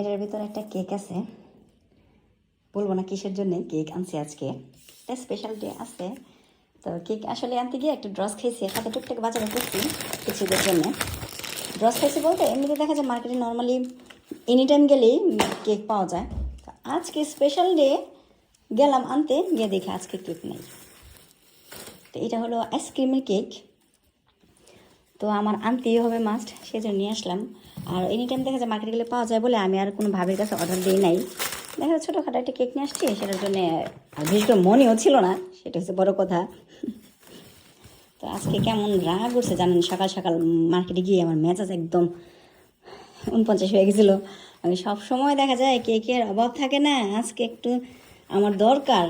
এটার ভিতরে একটা কেক আছে। বলব না কিসের জন্য কেক আনছি আজকে। স্পেশাল ডে আছে। তো কেক আসলে আনতে গিয়ে একটা ড্রস খেয়েছি সাথে টুকটাক বাজারে করছি কিছুদের জন্য। ড্রস খাইছি বলতে এমনিতে দেখা যায় মার্কেটে নর্মালি এনি টাইম গেলেই কেক পাওয়া যায়। তো আজকে স্পেশাল ডে গেলাম আনতে, গিয়ে দেখে আজকে কেক নেই। তো এটা হলো আইসক্রিমের কেক। তো আমার আনতেই হবে মাস্ট সেজন্য নিয়ে আসলাম। আর এনি টাইম দেখা যায় মার্কেটে গেলে পাওয়া যায় বলে আমি আর কোনো ভাবের কাছে অর্ডার দিই নাই। দেখা যায় ছোটোখাটো একটা কেক নিয়ে আসছি, সেটার জন্য আর বিশেষ করে মনেও ছিল না, সেটা হচ্ছে বড় কথা। তো আজকে কেমন রাগ উঠছে জানেন, সকাল সকাল মার্কেটে গিয়ে আমার মেজাজ একদম উনপঞ্চাশ হয়ে গেছিল। আমি সব সময় দেখা যায় কেকের অভাব থাকে না, আজকে একটু আমার দরকার।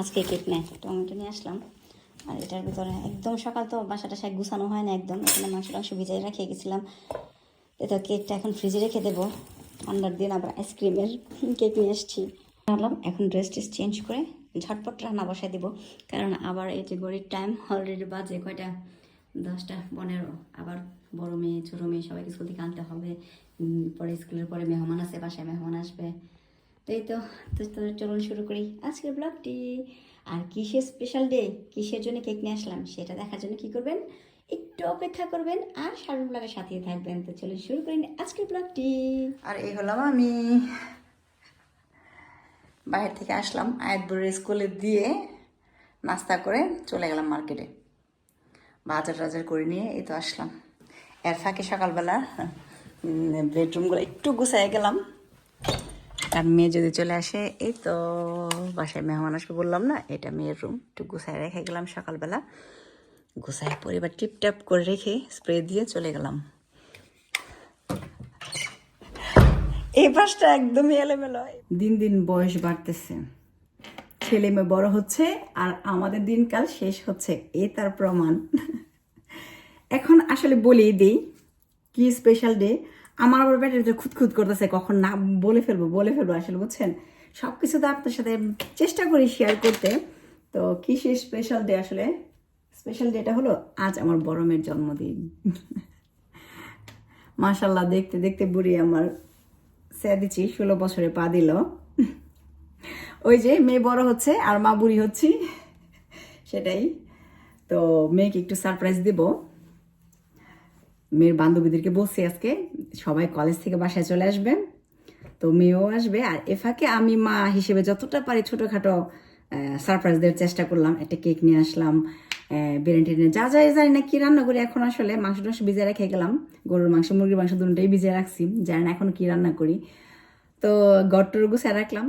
আজকে কেক নেয় টমেটো নিয়ে আসলাম। আর এটার ভিতরে একদম সকাল তো বাসাটা সাই গুছানো হয় না একদম। এখানে মাংস টাংস ভিজাই রেখে গেছিলাম। এটা কেকটা এখন ফ্রিজে রেখে দেবো। ঠান্ডার দিন আবার আইসক্রিমের কেক নিয়ে এসেছি। ভাবলাম এখন ড্রেস টেস চেঞ্জ করে ঝটপট রান্না বসাই দেবো। কারণ আবার এই যে গড়ির টাইম অলরেডি বাজে কয়টা? দশটা, পনেরো। আবার বড়ো মেয়ে, ছোটো মেয়ে সবাইকে স্কুল থেকে আনতে হবে। পরে স্কুলের পরে মেহমান আসে, বাসায় মেহমান আসবে। তো এই তো তো চলুন শুরু করি। আজকের ব্লগটি আর কিসের স্পেশাল ডে কিসের জন্য কেক নিয়ে আসলাম? সেটা দেখার জন্য কি করবেন? একটু অপেক্ষা করবেন আর সারুন ব্লগের সাথেই থাকবেন। তো চলুন শুরু করি আজকের ব্লগটি আর এই হলাম আমি। বাইরে থেকে আসলাম আয়াতপুরের স্কুলে দিয়ে নাস্তা করে চলে গেলাম মার্কেটে বাজার টাজার করে নিয়ে এই তো আসলাম। এর ফাঁকে সকালবেলা বেডরুমগুলো একটু গুছাই গেলাম। আর মেয়ে যদি চলে আসে, এই তো বাসায় মেহমান আসবে বললাম না, এটা মেয়ের রুম একটু গুছায় রেখে গেলাম সকালবেলা। গুছায় পরিবার টিপটাপ করে রেখে স্প্রে দিয়ে চলে গেলাম। এই পাশটা একদমই এলোমেলো। দিন দিন বয়স বাড়তেছে। ছেলে মেয়ে বড় হচ্ছে আর আমাদের দিনকাল শেষ হচ্ছে, এ তার প্রমাণ। এখন আসলে বলেই দিই, কি স্পেশাল ডে আমার আবার ব্যাটারিতে খুঁতখুত করতেছে, কখন না বলে ফেলব বলে ফেলব আসলে, বুঝছেন? সব কিছু তো আপনার সাথে চেষ্টা করি শেয়ার করতে। তো কি সে স্পেশাল ডে আসলে স্পেশাল ডেটা হলো আজ আমার বড় মেয়ের জন্মদিন। মাশাল্লাহ দেখতে দেখতে বুড়ি আমার দিচ্ছি ষোলো বছরে পা দিল। ওই যে মেয়ে বড় হচ্ছে আর মা বুড়ি হচ্ছি, সেটাই। তো মেয়েকে একটু সারপ্রাইজ দেব। মেয়ের বান্ধবীদেরকে বলছি আজকে, সবাই কলেজ থেকে বাসায় চলে আসবে। তো মেয়েও আসবে আর এফাকে আমি মা হিসেবে যতটা পারি ছোটোখাটো সারপ্রাইজ দেওয়ার চেষ্টা করলাম। একটা কেক নিয়ে আসলাম বিরিয়ানি টিরিয়ানি যা যাই জানি না কি রান্না করি, এখন আসলে মাংস টাংস ভিজিয়ে রেখে গেলাম। গরুর মাংস, মুরগির মাংস দুটোই ভিজিয়ে রাখছি। জানি না এখন কি রান্না করি। তো গট্টর গুছিয়ে রাখলাম।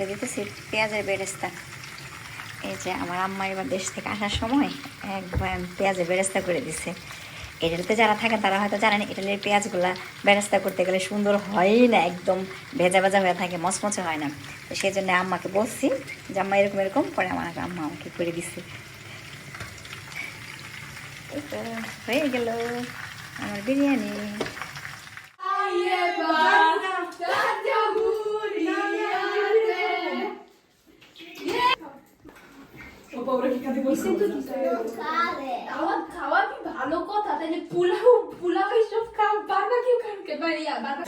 এটা দিতেছি, পেঁয়াজের বেরেস্তা। এই যে আমার আম্মা এবার দেশ থেকে আসার সময় এক পেঁয়াজের বেরেস্তা করে দিছে। ইটালিতে যারা থাকেন তারা হয়তো জানেন ইটালির পেঁয়াজগুলা বেরেস্তা করতে গেলে সুন্দর হয়ই না, একদম ভেজা ভেজা হয়ে থাকে, মচমচে হয় না। তো সেই জন্য আম্মাকে বলছি যে, আম্মা, এরকম এরকম। পরে আমার আম্মা আমাকে করে দিছে। হয়ে গেল আমার বিরিয়ানি। খাওয়া খাওয়া কি ভালো কথা? তাহলে পোলাও পোলাও এইসব খাও। বারবার কেউ খানকে বাড়ি বারবার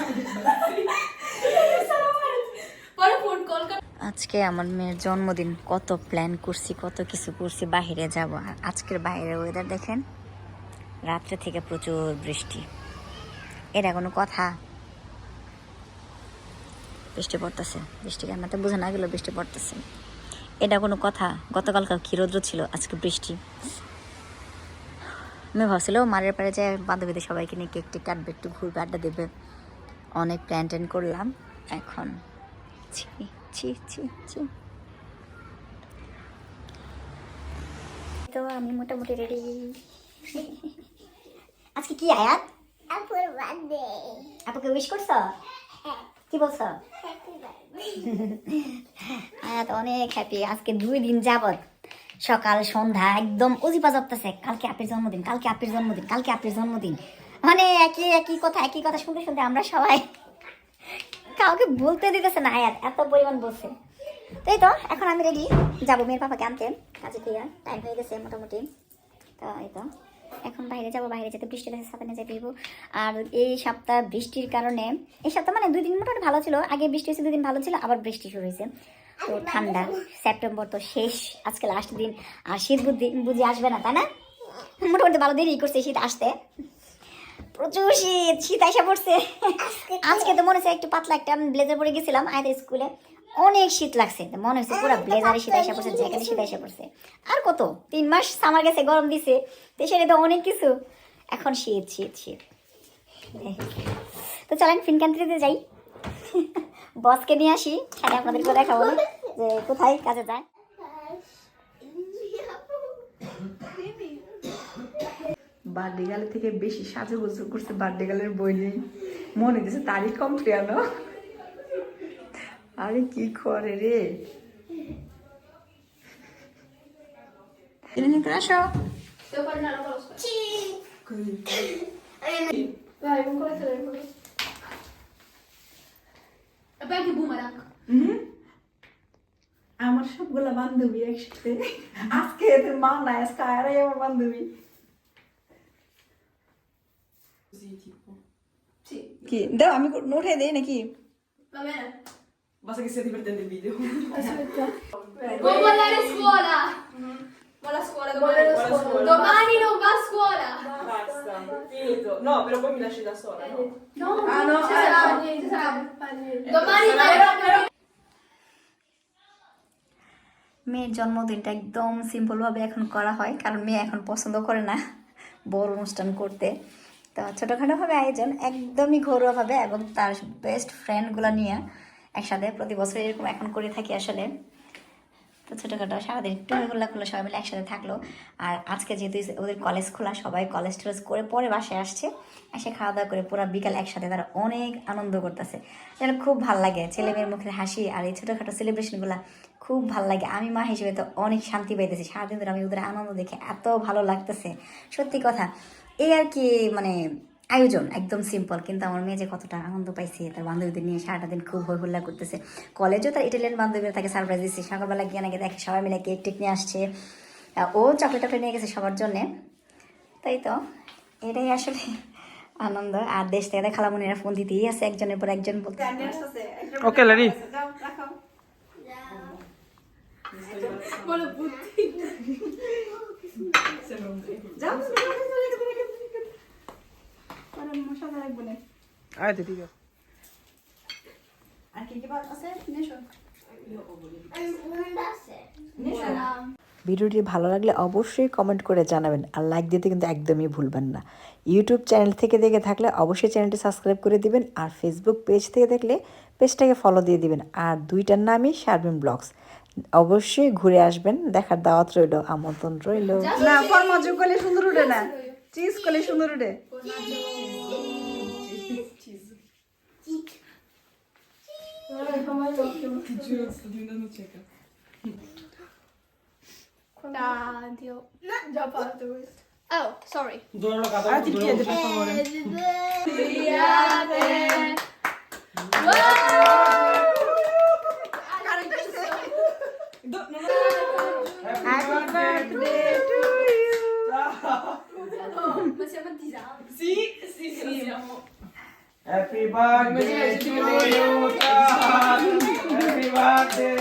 পরে ফোন কল আজকে আমার মেয়ের জন্মদিন। কত প্ল্যান করছি কত কিছু করছি বাইরে যাব। আর আজকের বাইরের ওয়েদার দেখেন রাত্রে থেকে প্রচুর বৃষ্টি। এটা কোনো কথা। বৃষ্টি পড়তেছে। বৃষ্টি কেন তো বোঝা না গেল বৃষ্টি পড়তেছে। এটা কোনো কথা। গতকালকার কি রৌদ্র ছিল আজকে বৃষ্টি। আমি ভাবছিল মারের পাড়ে যে বান্ধবীদের সবাইকে নিয়ে কেক টেক কাটবে একটু ঘুরবে আড্ডা দেবে। অনেক প্ল্যান ট্যান করলাম এখন ছি ছি ছি ছি। তো আমি মোটামুটি রেডি আজকে কি আয়াত? আপুর বার্থডে আপুকে উইশ করছ? কি বলছো? বার্থডে আয়াত অনেক হ্যাপি আজকে দুই দিন যাবত সকাল, সন্ধ্যা একদম অজিপা জপতেছে। কালকে আপের জন্মদিন, কালকে আপের জন্মদিন, কালকে আপের জন্মদিন। মানে একই একই কথা একই কথা শুনতে শুনতে আমরা সবাই কাউকে বলতে দিতেছে না আয়াত, এত পরিমাণ বলছে। তো এই তো, এখন আমি রেডি যাব মেয়ের পাপাকে আনতে। কাজে থেকে টাইম হয়ে গেছে মোটামুটি। তো এই তো। এখন বাইরে যাব বাইরে যেতে বৃষ্টি দেখে সাথে নিয়ে যেতে হইব। আর এই সপ্তাহ বৃষ্টির কারণে এই সপ্তাহ মানে দুই দিন মোটামুটি ভালো ছিল। আগে বৃষ্টি হয়েছে দুই দিন ভালো ছিল আবার বৃষ্টি শুরু হয়েছে। তো ঠান্ডা সেপ্টেম্বর তো শেষ আজকে লাস্ট দিন। আর শীত বুদ্ধি বুঝি আসবে না তাই না? মোটামুটি ভালো দেরি করছে শীত আসতে। প্রচুর শীত শীত এসে পড়ছে। আজকে তো মনে হচ্ছে একটু পাতলা একটা ব্লেজার পরে গেছিলাম আয়দের স্কুলে। অনেক শীত লাগছে মনে হচ্ছে পুরো ব্লেজারে শীত এসে পড়ছে জ্যাকেটে শীত এসে পড়ছে। আর কত? তিন মাস সামার গেছে গরম দিছে তো সেটা তো অনেক কিছু। এখন শীত শীত শীত। তো চলেন ফিনকান্ট্রিতে যাই। বসকে নিয়ে আসি সেটা আপনাদেরকে দেখাবো যে কোথায় কাজে যায়। বার্থডে গালের থেকে বেশি সাজুগুজু করছে বার্থডে গালের বই নেই মনে দিছে তারিখ কম প্রিয়ানো আরে কি করে রে? এনে আসো? আমার সবগুলা বান্ধবী একসাথে। আজকে এদের মা নাই আজকে আয়ারাই আমার বান্ধবী। কি? দাও আমি উঠে দেই নাকি. Basta che sia divertente il video. Aspetta. Vuoi mollare scuola? Molla scuola domani. Molla scuola. Domani non va a scuola. Basta, finito. No, però poi mi lasci da sola, no? No, Ah, no, ci eh, sarà, no. ci sarà. Domani vai. মেয়ের জন্মদিনটা একদম সিম্পলভাবে এখন করা হয় কারণ মেয়ে এখন পছন্দ করে না বড় অনুষ্ঠান করতে তো ছোটোখাটোভাবে আয়োজন একদমই ঘরোয়াভাবে এবং তার বেস্ট ফ্রেন্ডগুলো নিয়ে একসাথে প্রতি বছর এরকম এখন করে থাকি আসলে। তো ছোটোখাটো সারাদিন টুরগুলো করল সবাই মিলে একসাথে থাকল। আর আজকে যেহেতু ওদের কলেজ খোলা, সবাই কলেজ টলেজ করে পরে বাসায় আসছে। এসে খাওয়া দাওয়া করে পুরো বিকাল একসাথে তারা অনেক আনন্দ করতেছে। যেন খুব ভালো লাগে ছেলে মেয়ের মুখের হাসি আর এই ছোটোখাটো সেলিব্রেশনগুলো খুব ভালো লাগে। আমি মা হিসেবে তো অনেক শান্তি পাইতেছি। সারাদিন ধরে আমি ওদের আনন্দ দেখে এত ভালো লাগতেছে। সত্যি কথা। এই আর কি মানে আয়োজন একদম সিম্পল কিন্তু আমার মেয়ে যে কতটা আনন্দ পাইছে তার বান্ধবীদের নিয়ে সারাটা দিন খুব হই হল্লা করতেছে। কলেজেও তার ইটালিয়ান বান্ধবীরা তাকে সারপ্রাইজ দিচ্ছে। সকালবেলা গিয়ে নাকি দেখে সবাই মিলে কেক টেক নিয়ে আসছে। ও চকলেট টকলেট নিয়ে গেছে সবার জন্যে। তাই তো এটাই আসলে আনন্দ। আর দেশ থেকে খালামুনিরা ফোন দিতেই আছে একজনের পর একজন বলতে Ok, Lari. যাও। রাখো Vuole butti. যাও পরে মশলা রাখব না। Ah, ti dico. আর কি কি আছে? ভিডিওটি ভালো লাগলে অবশ্যই কমেন্ট করে জানাবেন। আর লাইক দিতে কিন্তু একদমই ভুলবেন না। ইউটিউব চ্যানেল থেকে দেখে থাকলে অবশ্যই চ্যানেলটি সাবস্ক্রাইব করে দিবেন। আর ফেসবুক পেজ থেকে দেখলে পেজটাকে ফলো দিয়ে দিবেন। আর দুইটার নামই শারমিন ব্লগস অবশ্যই ঘুরে আসবেন। দেখার দাওয়াত রইল আমন্ত্রণ রইল। না ফরমাজ করলে সুন্দর উঠে না। চিজ করলে সুন্দর উঠে। Ah, Dio. Già fatto questo. Oh, sorry. Dove l'ho cagato? Ah, ti chiede per favore Siate. Happy birthday to you Ma siamo a disagio. Sì, sì, sì, siamo. Happy birthday to you, Happy birthday.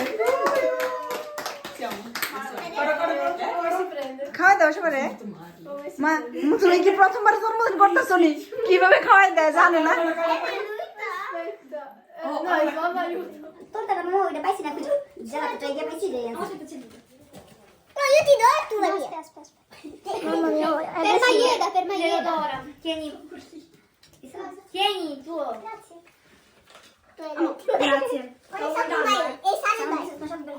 খাওয়াই দাও সবারে মা তুমি কি প্রথমবার জন্মদিন করতেছো নি কীভাবে খাওয়াই দেয় জানে না Aspetta. Eh, no, il mamma aiuto. তোরটা তো মই এটা পাইছি না কিছু জ্বালাতে ট্রাই দিয়ে পাইছি e. Per 第一组。不要切，对，不要切，我上麦了，你上麦，我。